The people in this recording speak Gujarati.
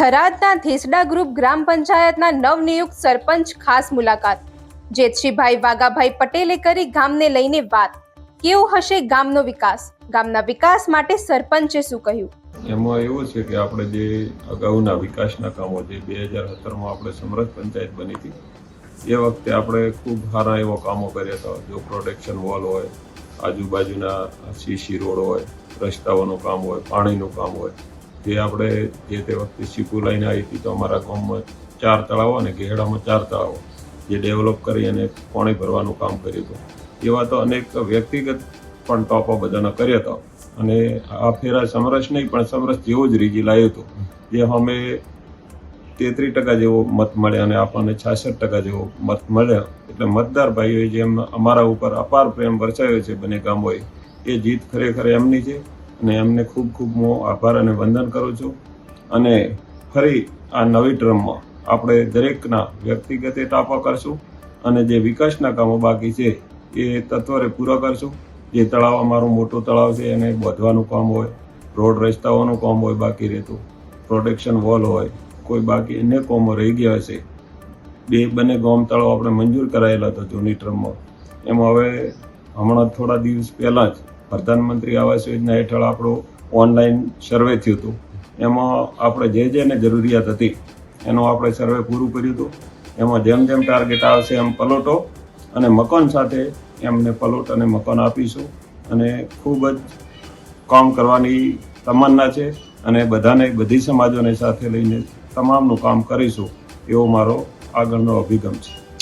થરાદના થેસડા ગ્રુપ ગ્રામ પંચાયતના નવનિયુક્ત સરપંચ ખાસ મુલાકાત. જેતશીભાઈ વાઘાભાઈ પટેલે કરી ગામને લઈને વાત. કેવો હશે ગામનો વિકાસ? ગામના વિકાસ માટે સરપંચે શું કહ્યું? એમાં એવું છે કે આપણે જે અગાઉના વિકાસના કામો જે બે હજાર સત્તરમાં આપણે સમરથ પંચાયત બની હતી, એ વખતે આપણે ખૂબ સારા એવો કામો કર્યા હતા. જો પ્રોટેક્શન વોલ હોય, આજુબાજુના સીસી રોડ હોય, રસ્તાઓનું કામ હોય, પાણીનું કામ હોય જે આપણે જે તે વખતે સીપુ લઈને આવી હતી, તો અમારા ગામમાં ચાર તળાવો અને ગેહડામાં ચાર તળાવો જે ડેવલપ કરી અને પાણી ભરવાનું કામ કર્યું હતું. એવા તો અનેક વ્યક્તિગત પણ ટોપો બધાના કર્યા હતા. અને આ ફેરા સમરસ નહીં, પણ સમરસ જેવો જ રીજી લાવ્યો હતો. જે અમે તેત્રીસ ટકા જેવો મત મળ્યા અને આપણને છાસઠ ટકા જેવો મત મળ્યા. એટલે મતદાર ભાઈઓએ જેમ અમારા ઉપર અપાર પ્રેમ વરસાયો છે, બંને ગામોએ, એ જીત ખરેખર એમની છે. અને એમને ખૂબ ખૂબ હું આભાર અને વંદન કરું છું. અને ફરી આ નવી ટ્રમમાં આપણે દરેકના વ્યક્તિગત ટાપા કરશું અને જે વિકાસના કામો બાકી છે એ તત્વરે પૂરા કરશું. જે તળાવ અમારું મોટું તળાવ છે એને બાંધવાનું કામ હોય, રોડ રસ્તાઓનું કામ હોય, બાકી રહેતું. પ્રોટેક્શન વોલ હોય, કોઈ બાકી અન્ય કોમો રહી ગયા હશે. બે બંને ગામ તળાવ આપણે મંજૂર કરાયેલા હતા જૂની ટ્રમમાં. એમાં હવે હમણાં થોડા દિવસ પહેલાં જ પ્રધાનમંત્રી આવાસ યોજના હેઠળ આપણું ઓનલાઈન સર્વે થયું હતું. એમાં આપણે જે જેને જરૂરિયાત હતી, એનું આપણે સર્વે પૂરું કર્યું હતું. એમાં જેમ જેમ ટાર્ગેટ આવશે એમ પલોટો અને મકાન સાથે એમને પલોટ અને મકાન આપીશું. અને ખૂબ જ કામ કરવાની તમન્ના છે અને બધાને, બધી સમાજોને સાથે લઈને તમામનું કામ કરીશું એવો મારો આગળનો અભિગમ છે.